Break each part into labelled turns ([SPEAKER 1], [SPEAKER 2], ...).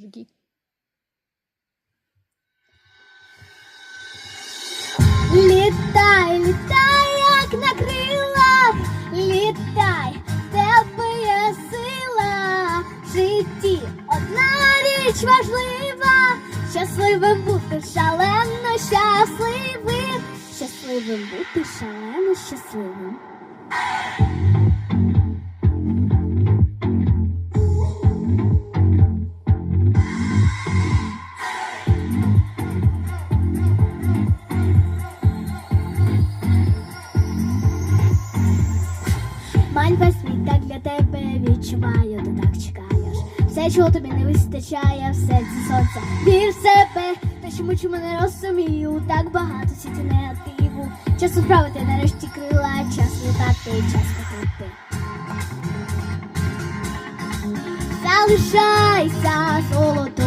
[SPEAKER 1] мужики.
[SPEAKER 2] Літай, літай, як на крилах, літай, в тебе є сила. Житті одна річ важлива, щасливим бути шалено щасливим, щасливим бути шалено щасливим. Манька світ так для тебе відчуваю, ти так чекаєш. Все, чого тобі не вистачає, в серці сонця. Вір в себе, та чому чому не розумію, так багато сіті негативу. Час справити нарешті крила, час літати, час кохати. Залишайся золотом.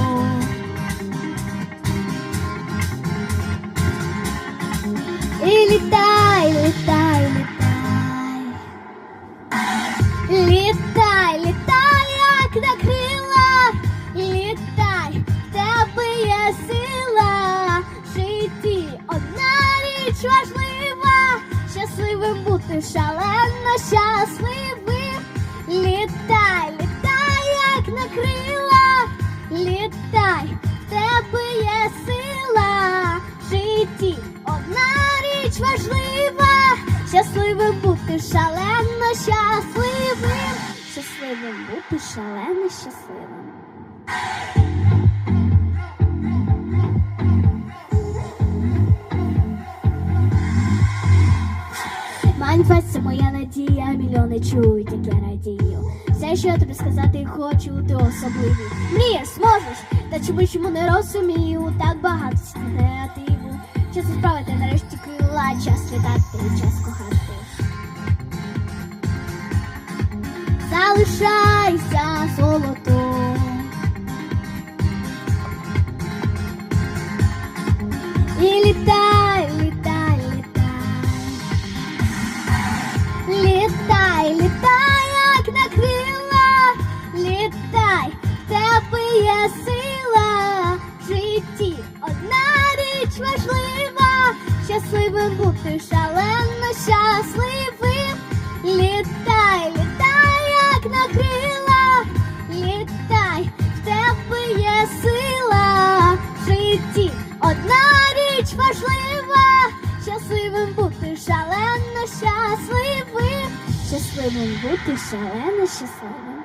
[SPEAKER 2] Бути шалено щасливим. Літай, літай, як на крилах, літай, в тебе є сила. В житті одна річ важлива, щасливим бути шалено щасливим, щасливим бути шалено щасливим. Маньфест це моя надія, мільйони чують, як я радію. Все, що я тобі сказати хочу, ти особливий. Мрієш, зможеш, та чому чому не розумію, так багато сіти негативу. Час справити нарешті крила, час літати, час кохати. Залишайся щасливим бути шалено щасливим. Літай, літай, як на крилах, літай, в тебе є сила. В житті одна річ важлива, щасливим бути шалено щасливим, щасливим бути шалено щасливим.